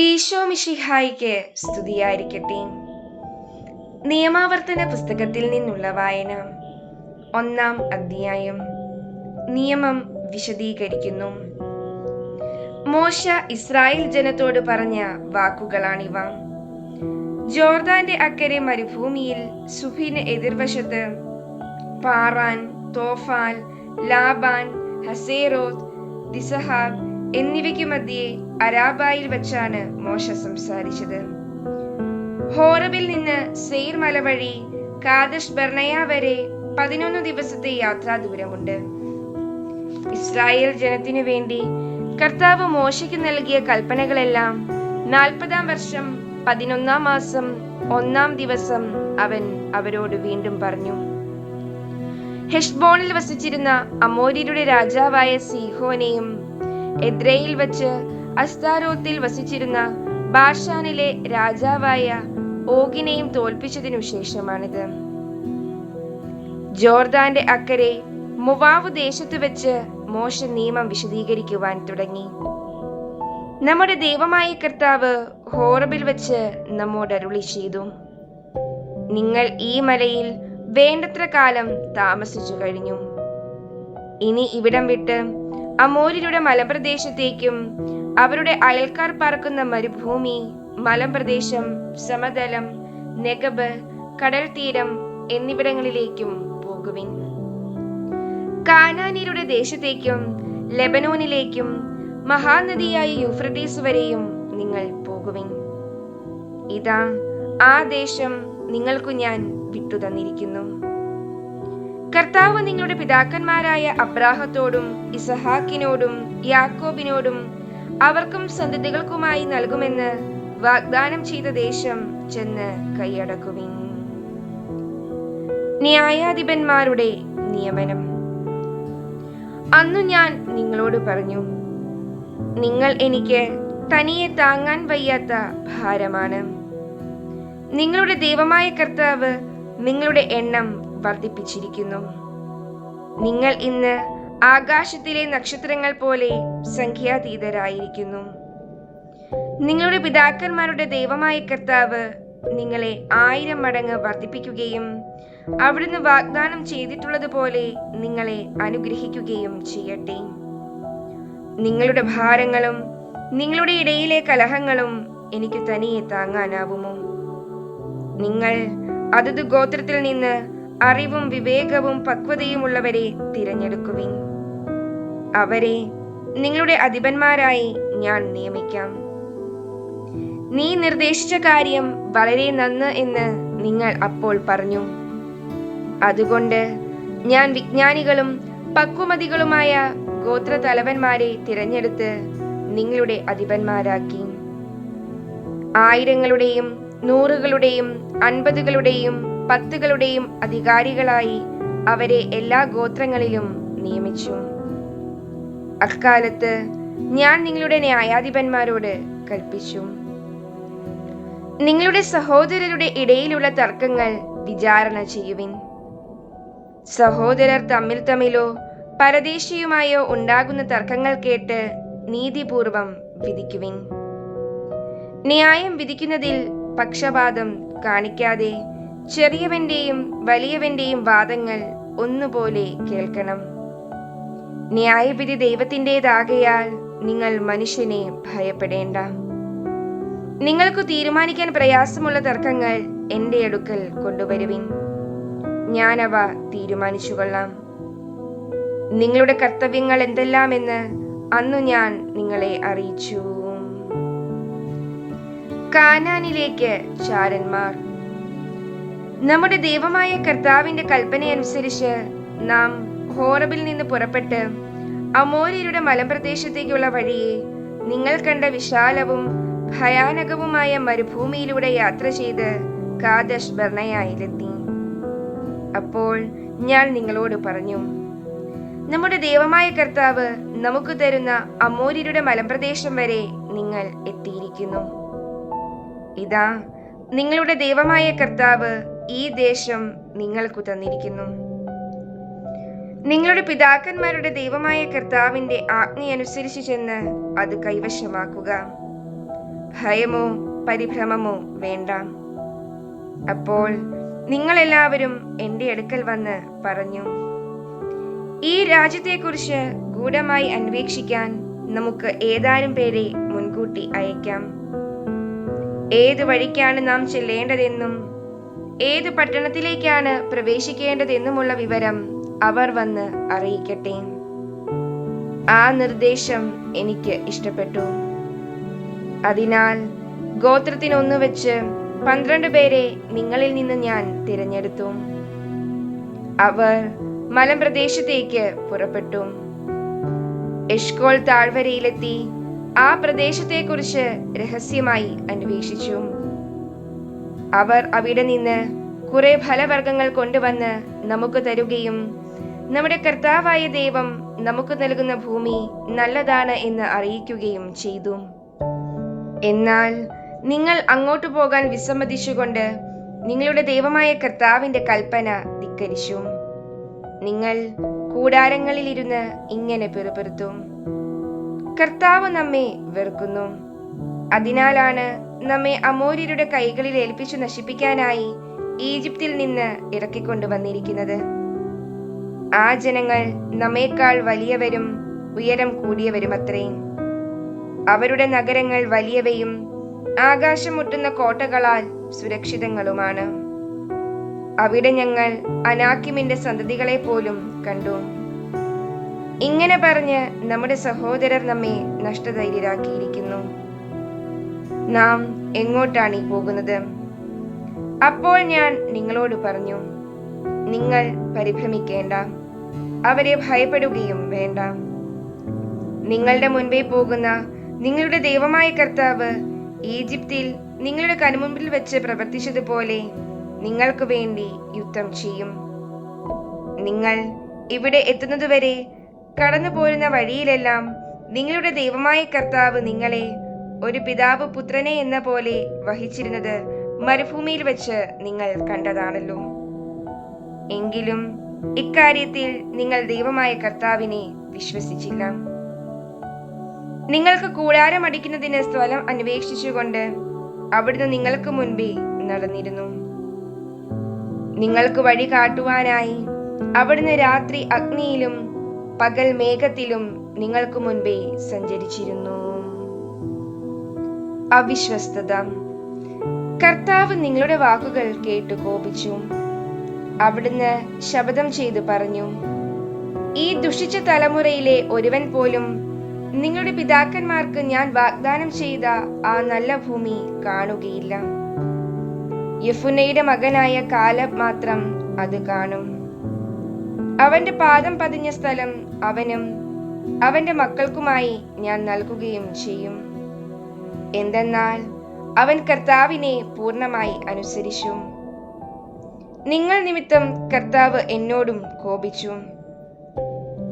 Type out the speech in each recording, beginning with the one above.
ഈശോ മിഷിഹായിക്ക് സ്തുതിയായിരിക്കട്ടെ. നിയമാവർത്തന പുസ്തകത്തിൽ നിന്നുള്ള വായന ഒന്നാം അധ്യായം. നിയമം വിശദീകരിക്കുന്നു. മോശ ഇസ്രായേൽ ജനത്തോട് പറഞ്ഞ വാക്കുകളാണിവ. ജോർദാന്റെ അക്കരെ മരുഭൂമിയിൽ സുഫിന് എതിർവശത്ത് പാറാൻ തോഫാൽ ലാബാൻ ഹസേറോത്ത് ദിസഹാബ് എന്നിവയ്ക്കു മധ്യേ അരാബായിൽ വച്ചാണ് മോശ സംസാരിച്ചത്. ഹോറബിൽ നിന്ന് സെയ്ർ മല വഴി കാദഷ് ബർണയ വരെ പതിനൊന്ന് ദിവസത്തെ യാത്രാ ദൂരമുണ്ട്. ഇസ്രായേൽ ജനത്തിനു വേണ്ടി കർത്താവ് മോശയ്ക്ക് നൽകിയ കൽപ്പനകളെല്ലാം നാൽപ്പതാം വർഷം പതിനൊന്നാം മാസം ഒന്നാം ദിവസം അവൻ അവരോട് വീണ്ടും പറഞ്ഞു. ഹെഷ്ബോണിൽ വസിച്ചിരുന്ന അമോര്യരുടെ രാജാവായ സീഹോനെയും എദ്രയിൽ വച്ച് അസ്താരോത്തിൽ വസിച്ചിരുന്ന ബാഷാനിലെ രാജാവായ ഓഗിനെയും തോൽപ്പിച്ചതിനു ശേഷമാണിത്. ജോർദാന്റെ അക്കരെ മുവാവ് ദേശത്ത് വെച്ച് മോശ നിയമം വിശദീകരിക്കുവാൻ തുടങ്ങി. നമ്മുടെ ദൈവമായ കർത്താവ് ഹോറബിൽ വെച്ച് നമ്മോട് അരുളി ചെയ്തു. നിങ്ങൾ ഈ മലയിൽ വേണ്ടത്ര കാലം താമസിച്ചു കഴിഞ്ഞു. ഇനി ഇവിടം വിട്ട് അമോര്യരുടെ മലപ്രദേശത്തേക്കും അവരുടെ അയൽക്കാർ പറക്കുന്ന മരുഭൂമി മലമ്പ്രദേശം സമതലം നെഗബ് കടൽ തീരം എന്നിവിടങ്ങളിലേക്കും പോകുവിൻ. കാനാനിയുടെ ദേശത്തേക്കും ലെബനോനിലേക്കും മഹാനദിയായ യൂഫ്രട്ടീസ് വരെയും നിങ്ങൾ പോകുവിൻ. ഇതാ ആ ദേശം നിങ്ങൾക്കു ഞാൻ വിട്ടുതന്നിരിക്കുന്നു. കർത്താവ് നിങ്ങളുടെ പിതാക്കന്മാരായ അബ്രാഹത്തോടും ഇസഹാക്കിനോടും യാക്കോബിനോടും അവർക്കും സന്തതികൾക്കുമായി നൽകുമെന്ന് വാഗ്ദാനം ചെയ്ത ദേശം ചെന്ന് കൈയടക്കുവിൻ. ന്യായാധിപന്മാരുടെ നിയമനം. അന്നു ഞാൻ നിങ്ങളോട് പറഞ്ഞു നിങ്ങൾ എനിക്ക് തനിയെ താങ്ങാൻ വയ്യാത്ത ഭാരമാണ്. നിങ്ങളുടെ ദൈവമായ കർത്താവ് നിങ്ങളുടെ എണ്ണം വർദ്ധിപ്പിച്ചിരിക്കുന്നു. നിങ്ങൾ ഇന്ന് ആകാശത്തിലെ നക്ഷത്രങ്ങൾ പോലെ സംഖ്യാതീതരായിരിക്കുന്നു. നിങ്ങളുടെ പിതാക്കന്മാരുടെ ദൈവമായ കർത്താവ് നിങ്ങളെ ആയിരം മടങ്ങ് വർദ്ധിപ്പിക്കുകയും അവിടുന്ന് വാഗ്ദാനം ചെയ്തിട്ടുള്ളതുപോലെ നിങ്ങളെ അനുഗ്രഹിക്കുകയും ചെയ്യട്ടെ. നിങ്ങളുടെ ഭാരങ്ങളും നിങ്ങളുടെ ഇടയിലെ കലഹങ്ങളും എനിക്ക് തനിയെ താങ്ങാനാവുമോ? നിങ്ങൾ അതത് ഗോത്രത്തിൽ നിന്ന് അറിവും വിവേകവും പക്വതയുമുള്ളവരെ തിരഞ്ഞെടുക്കുവിൻ. അവരെ നിങ്ങളുടെ അധിപന്മാരായി ഞാൻ നിയമിക്കാം. നീ നിർദ്ദേശിച്ച കാര്യം വളരെ നന്ന് എന്ന് നിങ്ങൾ അപ്പോൾ പറഞ്ഞു. അതുകൊണ്ട് ഞാൻ വിജ്ഞാനികളും പക്വമതികളുമായ ഗോത്ര തലവന്മാരെ തിരഞ്ഞെടുത്ത് നിങ്ങളുടെ അധിപന്മാരാക്കി. ആയിരങ്ങളുടെയും നൂറുകളുടെയും അൻപതുകളുടെയും പത്തുകളുടെയും അധികാരികളായി അവരെ എല്ലാ ഗോത്രങ്ങളിലും നിയമിച്ചു. അക്കാലത്ത് ഞാൻ നിങ്ങളുടെ ന്യായാധിപന്മാരോട് കൽപ്പിച്ചു. നിങ്ങളുടെ സഹോദരരുടെ ഇടയിലുള്ള തർക്കങ്ങൾ വിചാരണ ചെയ്യുവിൻ. സഹോദരർ തമ്മിൽ തമ്മിലോ പരദേശിയുമായോ ഉണ്ടാകുന്ന തർക്കങ്ങൾ കേട്ട് നീതിപൂർവം വിധിക്കുവിൻ. ന്യായം വിധിക്കുന്നതിൽ പക്ഷപാതം കാണിക്കാതെ ചെറിയവന്റെയും വലിയവന്റെയും വാദങ്ങൾ ഒന്നുപോലെ കേൾക്കണം. ന്യായവിധി ദൈവത്തിന്റെതാകയാൽ നിങ്ങൾ മനുഷ്യനെ ഭയപ്പെടേണ്ട. നിങ്ങൾക്ക് തീരുമാനിക്കാൻ പ്രയാസമുള്ള തർക്കങ്ങൾ എന്റെ അടുക്കൽ കൊണ്ടുവരുവിൻ. ഞാനവ തീരുമാനിച്ചു കൊള്ളാം നിങ്ങളുടെ കർത്തവ്യങ്ങൾ എന്തെല്ലാമെന്ന് അന്നു ഞാൻ നിങ്ങളെ അറിയിച്ചു. കാനാനിലേക്ക് ചാരന്മാർ നമ്മുടെ ദൈവമായ കർത്താവിന്റെ കൽപ്പനയനുസരിച്ച് നാം ഹോറബിൽ നിന്ന് പുറപ്പെട്ട് അമോര്യരുടെ മലമ്പ്രദേശത്തേക്കുള്ള വഴിയെ നിങ്ങൾ കണ്ട വിശാലവും ഭയാനകവുമായ മരുഭൂമിയിലൂടെ യാത്ര ചെയ്ത് കാദഷ് ബർണയായിലെത്തി. അപ്പോൾ ഞാൻ നിങ്ങളോട് പറഞ്ഞു നമ്മുടെ ദൈവമായ കർത്താവ് നമുക്ക് തരുന്ന അമോര്യരുടെ മലമ്പ്രദേശം വരെ നിങ്ങൾ എത്തിയിരിക്കുന്നു. ഇതാ നിങ്ങളുടെ ദൈവമായ കർത്താവ് ഈ ദേശം നിങ്ങൾക്കു തന്നിരിക്കുന്നു. നിങ്ങളുടെ പിതാക്കന്മാരുടെ ദൈവമായ കർത്താവിന്റെ ആജ്ഞ ആജ്ഞയനുസരിച്ച് ചെന്ന് അത് കൈവശമാക്കുക. ഭയമോ പരിഭ്രമമോ വേണ്ട. അപ്പോൾ നിങ്ങളെല്ലാവരും എന്റെ അടുക്കൽ വന്ന് പറഞ്ഞു ഈ രാജ്യത്തെക്കുറിച്ച് ഗൂഢമായി അന്വേഷിക്കാൻ നമുക്ക് ഏതാനും പേരെ മുൻകൂട്ടി അയക്കാം. ഏത് വഴിക്കാണ് നാം ചെല്ലേണ്ടതെന്നും ഏത് പട്ടണത്തിലേക്കാണ് പ്രവേശിക്കേണ്ടതെന്നുമുള്ള വിവരം അവർ വന്ന് അറിയിക്കട്ടെ. ആ നിർദ്ദേശം എനിക്ക് ഇഷ്ടപ്പെട്ടു. അതിനാൽ ഗോത്രത്തിനൊന്നു വെച്ച് പന്ത്രണ്ട് പേരെ നിങ്ങളിൽ നിന്ന് ഞാൻ തിരഞ്ഞെടുത്തു. അവർ മലമ്പ്രദേശത്തേക്ക് പുറപ്പെട്ടു. എഷ്കോൾ താഴ്വരയിലെത്തി ആ പ്രദേശത്തെക്കുറിച്ച് രഹസ്യമായി അന്വേഷിച്ചു. അവർ അവിടെ നിന്ന് കുറെ ഫലവർഗങ്ങൾ കൊണ്ടുവന്ന് നമുക്ക് തരുകയും നമ്മുടെ കർത്താവായ ദൈവം നമുക്ക് നൽകുന്ന ഭൂമി നല്ലതാണ് എന്ന് അറിയിക്കുകയും ചെയ്തു. എന്നാൽ നിങ്ങൾ അങ്ങോട്ട് പോകാൻ വിസമ്മതിച്ചുകൊണ്ട് നിങ്ങളുടെ ദൈവമായ കർത്താവിന്റെ കൽപ്പന ധിക്കരിച്ചു. നിങ്ങൾ കൂടാരങ്ങളിലിരുന്ന് ഇങ്ങനെ പിറുപിറുത്തും. കർത്താവ് നമ്മെ വെറുക്കുന്നു. അതിനാലാണ് നമ്മെ അമോര്യരുടെ കൈകളിൽ ഏൽപ്പിച്ചു നശിപ്പിക്കാനായി ഈജിപ്തിൽ നിന്ന് ഇറക്കിക്കൊണ്ടുവന്നിരിക്കുന്നത്. ആ ജനങ്ങൾ നമ്മേക്കാൾ വലിയവരും ഉയരം കൂടിയവരും അത്രയും അവരുടെ നഗരങ്ങൾ വലിയവയും ആകാശം മുട്ടുന്ന കോട്ടകളാൽ സുരക്ഷിതങ്ങളുമാണ്. അവിടെ ഞങ്ങൾ അനാക്കിമിന്റെ സന്തതികളെ പോലും കണ്ടു. ഇങ്ങനെ പറഞ്ഞ് നമ്മുടെ സഹോദരർ നമ്മെ നഷ്ടധൈര്യരാക്കിയിരിക്കുന്നു. നാം എങ്ങോട്ടാണ് ഈ പോകുന്നത്? അപ്പോൾ ഞാൻ നിങ്ങളോട് പറഞ്ഞു നിങ്ങൾ പരിഭ്രമിക്കേണ്ട അവരെ ഭയപ്പെടുകയും വേണ്ട. നിങ്ങളുടെ മുൻപേ പോകുന്ന നിങ്ങളുടെ ദൈവമായ കർത്താവ് ഈജിപ്തിൽ നിങ്ങളുടെ കൺമുമ്പിൽ വെച്ച് പ്രവർത്തിച്ചതുപോലെ നിങ്ങൾക്ക് വേണ്ടി യുദ്ധം ചെയ്യും. നിങ്ങൾ ഇവിടെ എത്തുന്നതുവരെ കടന്നു പോരുന്ന വഴിയിലെല്ലാം നിങ്ങളുടെ ദൈവമായ കർത്താവ് നിങ്ങളെ ഒരു പിതാവ് പുത്രനെ എന്ന പോലെ വഹിച്ചിരുന്നത് മരുഭൂമിയിൽ വെച്ച് നിങ്ങൾ കണ്ടതാണല്ലോ. എങ്കിലും ഇക്കാര്യത്തിൽ നിങ്ങൾ ദൈവമായ കർത്താവിനെ വിശ്വസിച്ചില്ല. നിങ്ങൾക്ക് കൂടാരം അടിക്കുന്നതിന് സ്ഥലം അന്വേഷിച്ചുകൊണ്ട് അവിടുന്ന് നിങ്ങൾക്ക് മുൻപേ നടന്നിരുന്നു. നിങ്ങൾക്ക് വഴി കാട്ടുവാനായി അവിടുന്ന് രാത്രി അഗ്നിയിലും പകൽ മേഘത്തിലും നിങ്ങൾക്ക് മുൻപേ സഞ്ചരിച്ചിരുന്നു. അവിശ്വസ്തത. കർത്താവ് നിങ്ങളുടെ വാക്കുകൾ കേട്ട് കോപിച്ചു. അവിടുന്ന് ശബ്ദം ചെയ്തു പറഞ്ഞു ഈ ദുഷിച്ച തലമുറയിലെ ഒരുവൻ പോലും നിങ്ങളുടെ പിതാക്കന്മാർക്ക് ഞാൻ വാഗ്ദാനം ചെയ്ത ആ നല്ല ഭൂമി കാണുകയില്ല. യഫുനയുടെ മകനായ കാലബ് മാത്രം അത് കാണും. അവന്റെ പാദം പതിഞ്ഞ സ്ഥലം അവനും അവന്റെ മക്കൾക്കുമായി ഞാൻ നൽകുകയും ചെയ്യും. എന്തെന്നാൽ അവൻ കർത്താവിനെ പൂർണമായി അനുസരിച്ചു. നിങ്ങൾ നിമിത്തം കർത്താവ് എന്നോടും കോപിച്ചു.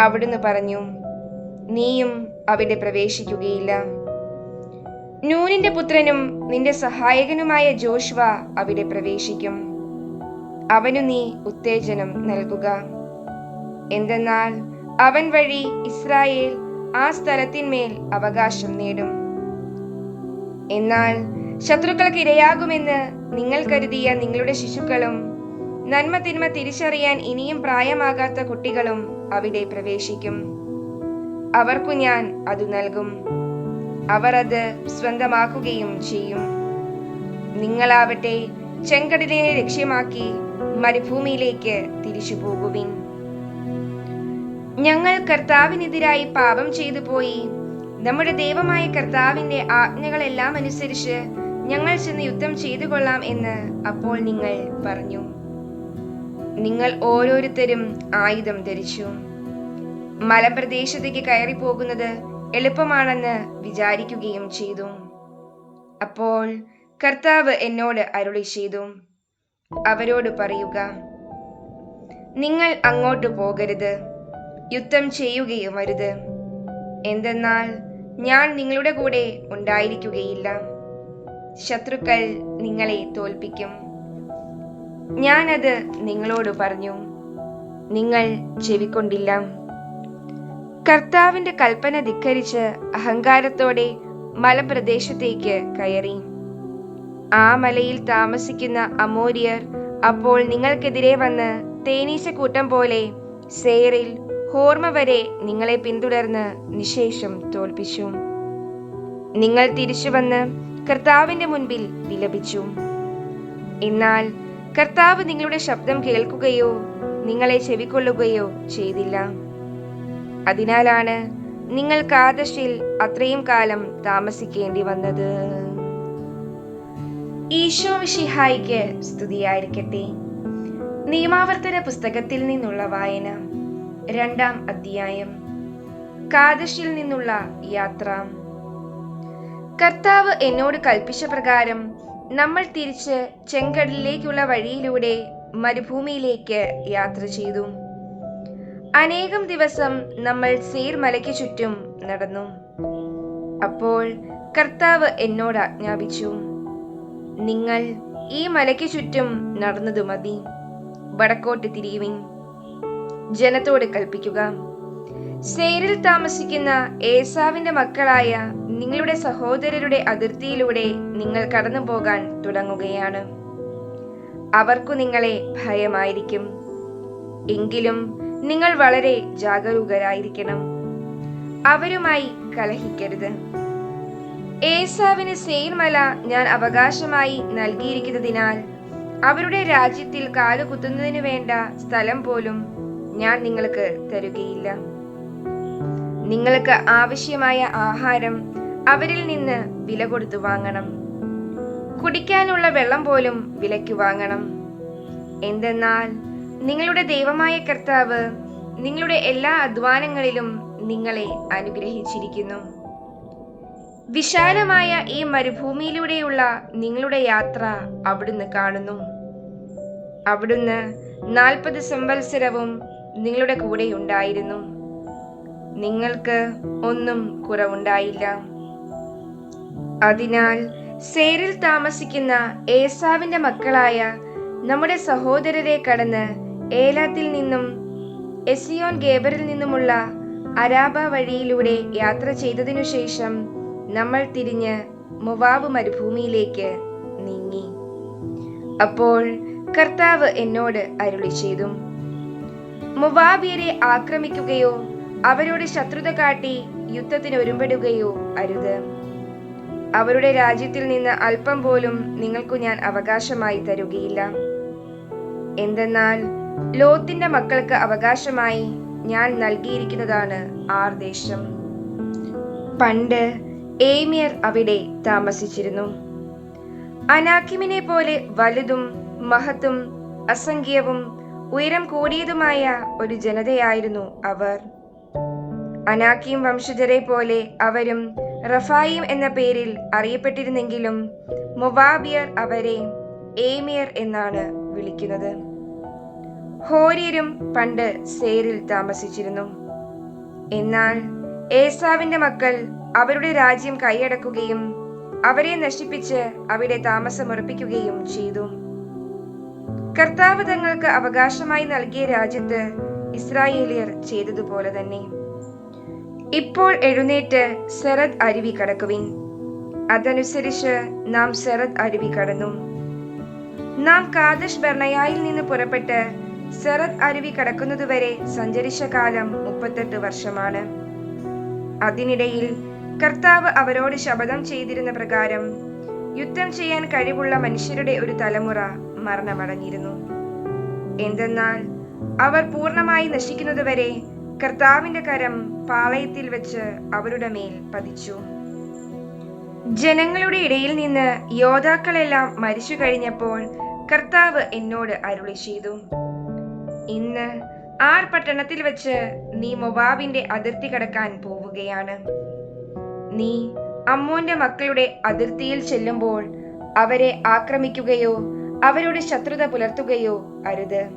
അവിടുന്ന് പറഞ്ഞു നീയും അവിടെ പ്രവേശിക്കുകയില്ല. നൂനിന്റെ പുത്രനും നിന്റെ സഹായകനുമായ ജോഷ്വ അവിടെ പ്രവേശിക്കും. അവനു നീ ഉത്തേജനം നൽകുക. എന്തെന്നാൽ അവൻ വഴി ഇസ്രായേൽ ആ സ്ഥലത്തിന്മേൽ അവകാശം നേടും. എന്നാൽ ശത്രുക്കൾക്ക് ഇരയാകുമെന്ന് നിങ്ങൾ കരുതിയ നിങ്ങളുടെ ശിശുക്കളും നന്മ തിന്മ തിരിച്ചറിയാൻ ഇനിയും പ്രായമാകാത്ത കുട്ടികളും അവിടെ പ്രവേശിക്കും. അവർക്കു ഞാൻ അത് നൽകും. അവർ അത് സ്വന്തമാക്കുകയും ചെയ്യും. നിങ്ങളാവട്ടെ ചെങ്കടലിനെ ലക്ഷ്യമാക്കി മരുഭൂമിയിലേക്ക് തിരിച്ചു പോകുവിൻ ഞങ്ങൾ കർത്താവിനെതിരായി പാപം ചെയ്തു പോയി നമ്മുടെ ദൈവമായ കർത്താവിന്റെ ആജ്ഞകളെല്ലാം അനുസരിച്ച് ഞങ്ങൾ ചെന്ന് യുദ്ധം ചെയ്തു കൊള്ളാം എന്ന് അപ്പോൾ നിങ്ങൾ പറഞ്ഞു. നിങ്ങൾ ഓരോരുത്തരും ആയുധം ധരിച്ചു. മലപ്രദേശത്തേക്ക് കയറി പോകുന്നത് എളുപ്പമാണെന്ന് വിചാരിക്കുകയും ചെയ്തു. അപ്പോൾ കർത്താവ് എന്നോട് അരുളി ചെയ്തു. അവരോട് പറയുക നിങ്ങൾ അങ്ങോട്ട് പോകരുത്. യുദ്ധം ചെയ്യുകയും അരുത് എന്തെന്നാൽ ഞാൻ നിങ്ങളുടെ കൂടെ ഉണ്ടായിരിക്കുകയില്ല. ശത്രുക്കൾ നിങ്ങളെ തോൽപ്പിക്കും. ഞാനത് നിങ്ങളോട് പറഞ്ഞു. നിങ്ങൾ ചെവിക്കൊണ്ടില്ല. കർത്താവിന്റെ കൽപ്പന ധിക്കരിച്ച് അഹങ്കാരത്തോടെ മലപ്രദേശത്തേക്ക് കയറി. ആ മലയിൽ താമസിക്കുന്ന അമോരിയർ അപ്പോൾ നിങ്ങൾക്കെതിരെ വന്ന് തേനീശ കൂട്ടം പോലെ സേറിൽ ഹോർമ വരെ നിങ്ങളെ പിന്തുടർന്ന് നിശേഷം തോൽപ്പിച്ചു. നിങ്ങൾ തിരിച്ചു വന്ന് കർത്താവിന്റെ മുൻപിൽ വിലപിച്ചു. എന്നാൽ കർത്താവ് നിങ്ങളുടെ ശബ്ദം കേൾക്കുകയോ നിങ്ങളെ ചെവിക്കൊള്ളുകയോ ചെയ്തില്ല. അതിനാലാണ് നിങ്ങൾ കാദശിൽ അത്രയും കാലം താമസിക്കേണ്ടി വന്നത്. ഈശോ വിഷിഹായിക്ക് സ്തുതിയായിരിക്കട്ടെ. നിയമാവർത്തന പുസ്തകത്തിൽ നിന്നുള്ള വായന. രണ്ടാം അധ്യായം. കാദശിൽ നിന്നുള്ള യാത്ര. കർത്താവ് എന്നോട് കൽപ്പിച്ച പ്രകാരം നമ്മൾ തിരിച്ച് ചെങ്കടലിലേക്കുള്ള വഴിയിലൂടെ മരുഭൂമിയിലേക്ക് യാത്ര ചെയ്തു. അനേകം ദിവസം നമ്മൾ സീർ മലയ്ക്ക് ചുറ്റും നടന്നു. അപ്പോൾ കർത്താവ് എന്നോട് ആജ്ഞാപിച്ചു നിങ്ങൾ ഈ മലയ്ക്ക് ചുറ്റും നടന്നതു മതി. വടക്കോട്ട് തിരിയുവിൻ. ജനത്തോട് കൽപ്പിക്കുക. സേരിൽ താമസിക്കുന്ന ഏസാവിന്റെ മക്കളായ നിങ്ങളുടെ സഹോദരരുടെ അതിർത്തിയിലൂടെ നിങ്ങൾ കടന്നു പോകാൻ തുടങ്ങുകയാണ്. അവർക്കു നിങ്ങളെ ഭയമായിരിക്കും. എങ്കിലും നിങ്ങൾ വളരെ ജാഗരൂകരായിരിക്കണം. അവരുമായി കലഹിക്കരുത്. ഏസാവിന് സെയിർമല ഞാൻ അവകാശമായി നൽകിയിരിക്കുന്നതിനാൽ അവരുടെ രാജ്യത്തിൽ കാലുകുത്തുന്നതിന് വേണ്ട സ്ഥലം പോലും ഞാൻ നിങ്ങൾക്ക് തരുകയില്ല. നിങ്ങൾക്ക് ആവശ്യമായ ആഹാരം അവരിൽ നിന്ന് വില കൊടുത്തു വാങ്ങണം. കുടിക്കാനുള്ള വെള്ളം പോലും വിലയ്ക്ക് വാങ്ങണം. എന്തെന്നാൽ നിങ്ങളുടെ ദൈവമായ കർത്താവ് നിങ്ങളുടെ എല്ലാ അധ്വാനങ്ങളിലും നിങ്ങളെ അനുഗ്രഹിച്ചിരിക്കുന്നു. വിശാലമായ ഈ മരുഭൂമിയിലൂടെയുള്ള നിങ്ങളുടെ യാത്ര അവിടുന്ന് കാണുന്നു. അവിടുന്ന് നാൽപ്പത് സംവത്സരവും നിങ്ങളുടെ കൂടെ ഉണ്ടായിരുന്നു. നിങ്ങൾക്ക് ഒന്നും കുറവുണ്ടായില്ല. അതിനാൽ സേരിൽ താമസിക്കുന്ന ഏസാവിന്റെ മക്കളായ നമ്മുടെ സഹോദരരെ കടന്ന് ഏലാത്തിൽ നിന്നും എസിയോൻ ഗേബറിൽ നിന്നുമുള്ള അരാബ വഴിയിലൂടെ യാത്ര ചെയ്തതിനു ശേഷം നമ്മൾ തിരിഞ്ഞ് മൊവാബ് മരുഭൂമിയിലേക്ക് നീങ്ങി. അപ്പോൾ കർത്താവ് എന്നോട് അരുളി ചെയ്തു. മൊവാബിയരെ ആക്രമിക്കുകയോ അവരോട് ശത്രുത കാട്ടി യുദ്ധത്തിന് ഒരുമ്പെടുകയോ അരുത്. അവരുടെ രാജ്യത്തിൽ നിന്ന് അല്പം പോലും നിങ്ങൾക്കു ഞാൻ അവകാശമായി തരുകയില്ല. എന്തെന്നാൽ ലോത്തിന്റെ മക്കൾക്ക് അവകാശമായി ഞാൻ നൽകിയിരിക്കുന്നതാണ് ആർ ദേശം. പണ്ട് ഏമിയർ അവിടെ താമസിച്ചിരുന്നു. അനാക്കിമിനെ പോലെ വലുതും മഹത്തും അസംഖ്യവും ഉയരം കൂടിയതുമായ ഒരു ജനതയായിരുന്നു അവർ. അനാക്കിയും വംശജരെ പോലെ അവരും റഫായിം എന്ന പേരിൽ അറിയപ്പെട്ടിരുന്നെങ്കിലും മൊവാബിയർ അവരെ ഏമിയർ എന്നാണ് വിളിക്കുന്നത്. ഹോര്യരും പണ്ട് സേരിൽ താമസിച്ചിരുന്നു. എന്നാൽ ഏസാവിന്റെ മക്കൾ അവരുടെ രാജ്യം കൈയടക്കുകയും അവരെ നശിപ്പിച്ച് അവിടെ താമസമുറപ്പിക്കുകയും ചെയ്തു. കർത്താവ് തങ്ങൾക്ക് അവകാശമായി നൽകിയ രാജ്യത്ത് ഇസ്രായേലിയർ ചെയ്തതുപോലെ തന്നെ. ഇപ്പോൾ എഴുന്നേറ്റ് സെറദ് അരുവി കടക്കുവിൻ. അതനുസരിച്ച് നാം സെറദ് അരുവി കടന്നു. നാം കാദഷ് ബർണയായിൽ നിന്ന് പുറപ്പെട്ട് സെറദ് അരുവി കടക്കുന്നതുവരെ സഞ്ചരിച്ച കാലം മുപ്പത്തെട്ട് വർഷമാണ്. അതിനിടയിൽ കർത്താവ് അവരോട് ശപഥം ചെയ്തിരുന്ന പ്രകാരം യുദ്ധം ചെയ്യാൻ കഴിവുള്ള മനുഷ്യരുടെ ഒരു തലമുറ മരണമടഞ്ഞിരുന്നു. എന്തെന്നാൽ അവർ പൂർണമായി നശിക്കുന്നതുവരെ കർത്താവിന്റെ കരം പാളയത്തിൽ വെച്ച് അവരുടെ മേൽ പതിച്ചു. ജനങ്ങളുടെ ഇടയിൽ നിന്ന് യോദ്ധാക്കളെല്ലാം മരിച്ചു കഴിഞ്ഞപ്പോൾ കർത്താവ് എന്നോട് അരുളി ചെയ്തു. ഇന്ന് ആർ പട്ടണത്തിൽ വെച്ച് നീ മൊബാബിന്റെ അതിർത്തി കടക്കാൻ പോവുകയാണ്. നീ അമ്മോന്റെ മക്കളുടെ അതിർത്തിയിൽ ചെല്ലുമ്പോൾ അവരെ ആക്രമിക്കുകയോ അവരോട് ശത്രുത പുലർത്തുകയോ അരുത്.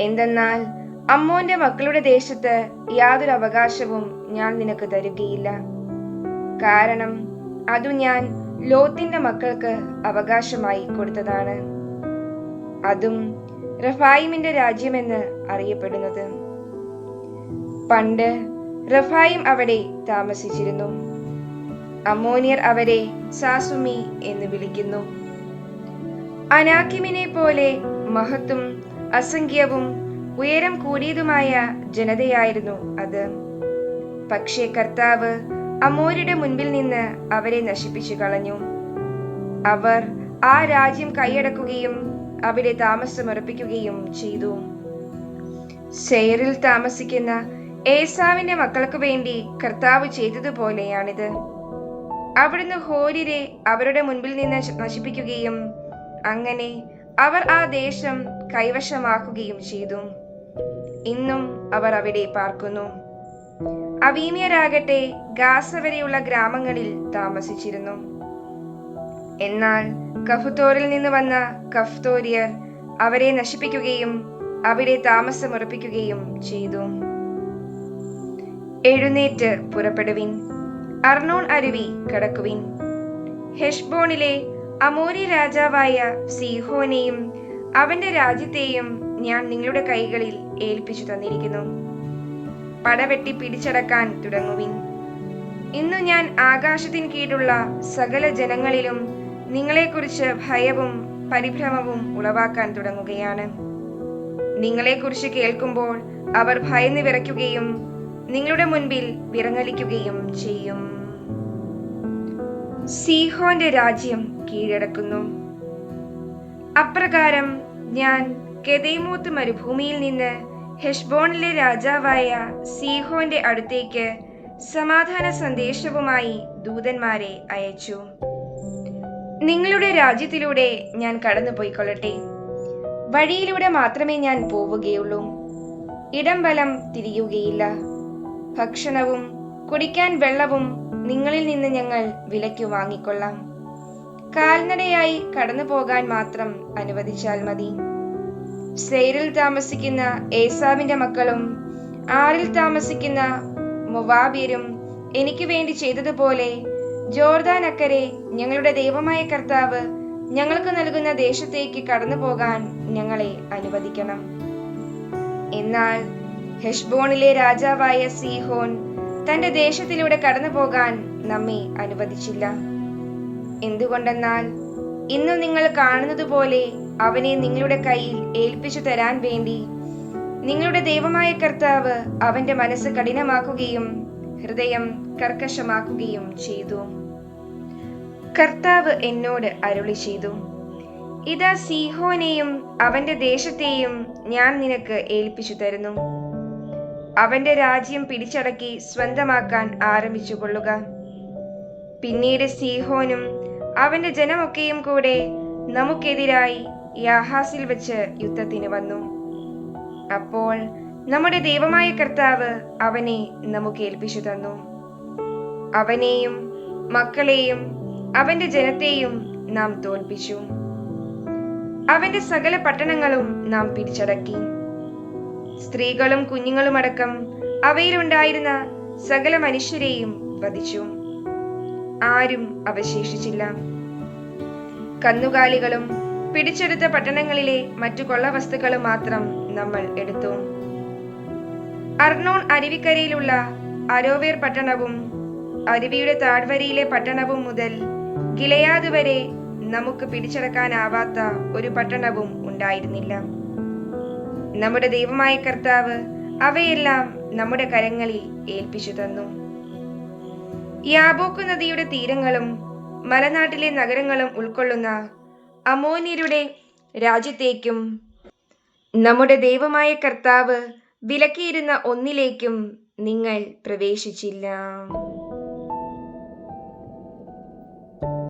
എന്തെന്നാൽ അമ്മോന്റെ മക്കളുടെ ദേശത്ത് യാതൊരു അവകാശവും ഞാൻ നിനക്ക് തരുകയില്ല. കാരണം അതു ഞാൻ ലോത്തിന്റെ മക്കൾക്ക് അവകാശമായി കൊടുത്തതാണ്. അതും റഫായിമിന്റെ രാജ്യമെന്ന് അറിയപ്പെടുന്നത്. പണ്ട് റഫായിം അവിടെ താമസിച്ചിരുന്നു. അമോനിയർ അവരെ സാസുമി എന്ന് വിളിക്കുന്നു. അനാക്കിമിനെ പോലെ മഹത്തും അസംഖ്യവും ഉയരം കൂടിയതുമായ ജനതയായിരുന്നു അത്. പക്ഷേ കർത്താവ് അമോരുടെ മുൻപിൽ നിന്ന് അവരെ നശിപ്പിച്ചു കളഞ്ഞു. അവർ ആ രാജ്യം കൈയടക്കുകയും അവിടെ താമസമുറപ്പിക്കുകയും ചെയ്തു. സെയറിൽ താമസിക്കുന്ന ഏസാവിന്റെ മക്കൾക്ക് വേണ്ടി കർത്താവ് ചെയ്തതുപോലെയാണിത്. അവിടുന്ന് ഹോരിരെ അവരുടെ മുൻപിൽ നിന്ന് നശിപ്പിക്കുകയും അങ്ങനെ അവർ ആ ദേശം കൈവശമാക്കുകയും ചെയ്തു. ഇന്നും അവർ അവിടെ പാർക്കുന്നു. അവീമിയരാകട്ടെ ഗാസ വരെയുള്ള ഗ്രാമങ്ങളിൽ താമസിച്ചിരുന്നു. എന്നാൽ കഫുത്തോറിൽ നിന്ന് വന്ന കഫ്തോരിയർ അവരെ നശിപ്പിക്കുകയും അവിടെ താമസമുറപ്പിക്കുകയും ചെയ്തു. എഴുന്നേറ്റ് പുറപ്പെടുവിൻ. അർണോൺ അരുവി കടക്കുവിൻ. ഹെഷ്ബോണിലെ അമോരി രാജാവായ സീഹോനെയും അവന്റെ രാജ്യത്തെയും ഞാൻ നിങ്ങളുടെ കൈകളിൽ ഏൽപ്പിച്ചു തന്നിരിക്കുന്നു. പടവെട്ടി പിടിച്ചടക്കാൻ തുടങ്ങുവിൻ. ഇന്നു ഞാൻ ആകാശത്തിന് കീഴുള്ള സകല ജനങ്ങളിലും നിങ്ങളെക്കുറിച്ച് ഭയവും പരിഭ്രമവും ഉളവാക്കാൻ തുടങ്ങുകയാണ്. നിങ്ങളെക്കുറിച്ച് കേൾക്കുമ്പോൾ അവർ ഭയന്ന് വിറയ്ക്കുകയും നിങ്ങളുടെ മുൻപിൽ വിറങ്ങലിക്കുകയും ചെയ്യും. സീഹോന്റെ രാജ്യം കീഴടക്കുന്നു. അപ്രകാരം ഞാൻ കെതൈമൂത്ത് മരുഭൂമിയിൽ നിന്ന് ഹെഷ്ബോണിലെ രാജാവായ സീഹോന്റെ അടുത്തേക്ക് സമാധാന സന്ദേശവുമായി ദൂതന്മാരെ അയച്ചു. നിങ്ങളുടെ രാജ്യത്തിലൂടെ ഞാൻ കടന്നുപോയിക്കൊള്ളട്ടെ. വഴിയിലൂടെ മാത്രമേ ഞാൻ പോവുകയുള്ളൂ. ഇടം ബലം തിരിയുകയില്ല. ഭക്ഷണവും കുടിക്കാൻ വെള്ളവും നിങ്ങളിൽ നിന്ന് ഞങ്ങൾ വിലയ്ക്ക് വാങ്ങിക്കൊള്ളാം. കാൽനടയായി കടന്നു പോകാൻ മാത്രം അനുവദിച്ചാൽ മതി. സെയ്റിൽ താമസിക്കുന്ന ഏസാവിന്റെ മക്കളും ആറിൽ താമസിക്കുന്ന മൊവാബിയരും എനിക്ക് വേണ്ടി ചെയ്തതുപോലെ ജോർദാൻ അക്കരെ ഞങ്ങളുടെ ദൈവമായ കർത്താവ് ഞങ്ങൾക്ക് നൽകുന്ന ദേശത്തേക്ക് കടന്നു പോകാൻ ഞങ്ങളെ അനുവദിക്കണം. എന്നാൽ ഹെഷ്ബോണിലെ രാജാവായ സീഹോൻ തന്റെ ദേശത്തിലൂടെ കടന്നു പോകാൻ നമ്മെ അനുവദിച്ചില്ല. എന്തുകൊണ്ടെന്നാൽ ഇന്ന് നിങ്ങൾ കാണുന്നത് പോലെ അവനെ നിങ്ങളുടെ കയ്യിൽ ഏൽപ്പിച്ചു തരാൻ വേണ്ടി നിങ്ങളുടെ ദൈവമായ കർത്താവ് അവന്റെ മനസ്സ് കഠിനമാക്കുകയും ഹൃദയം കർക്കശമാക്കുകയും ചെയ്തു. കർത്താവ് എന്നോട് അരുളി ചെയ്തു ഇതാ സീഹോനെയും അവന്റെ ദേശത്തെയും ഞാൻ നിനക്ക് ഏൽപ്പിച്ചു തരുന്നു. അവന്റെ രാജ്യം പിടിച്ചടക്കി സ്വന്തമാക്കാൻ ആരംഭിച്ചു കൊള്ളുക. പിന്നീട് സീഹോനും അവന്റെ ജനമൊക്കെയും കൂടെ നമുക്കെതിരായി യാഹാസിൽ വെച്ച് യുദ്ധത്തിന് വന്നു. അപ്പോൾ നമ്മുടെ ദൈവമായ കർത്താവ് അവനെ നമുക്ക് ഏൽപ്പിച്ചു തന്നു. അവനെയും മക്കളെയും അവന്റെ ജനത്തെയും നാം തോൽപ്പിച്ചു. അവന്റെ സകല പട്ടണങ്ങളും നാം പിടിച്ചടക്കി. സ്ത്രീകളും കുഞ്ഞുങ്ങളുമടക്കം അവയിലുണ്ടായിരുന്ന സകല മനുഷ്യരെയും വധിച്ചു. ആരും അവശേഷിച്ചില്ല. കന്നുകാലികളും പിടിച്ചെടുത്ത പട്ടണങ്ങളിലെ മറ്റു കൊള്ളവസ്തുക്കളും മാത്രം നമ്മൾ എടുത്തു. അർണോൺ അരുവിക്കരയിലുള്ള അരോവേർ പട്ടണവും അരുവിയുടെ താഴ്വരയിലെ പട്ടണവും മുതൽ ഗിലയാദ് വരെ നമുക്ക് പിടിച്ചടക്കാനാവാത്ത ഒരു പട്ടണവും ഉണ്ടായിരുന്നില്ല. നമ്മുടെ ദൈവമായ കർത്താവ് അവയെല്ലാം നമ്മുടെ കരങ്ങളിൽ ഏൽപ്പിച്ചു തന്നു. യാബോക്ക് നദിയുടെ തീരങ്ങളും മലനാട്ടിലെ നഗരങ്ങളും ഉൾക്കൊള്ളുന്ന അമോനിയരുടെ രാജ്യത്തേക്കും നമ്മുടെ ദൈവമായ കർത്താവ് വിലക്കിയിരുന്ന ഒന്നിലേക്കും നിങ്ങൾ പ്രവേശിച്ചില്ല.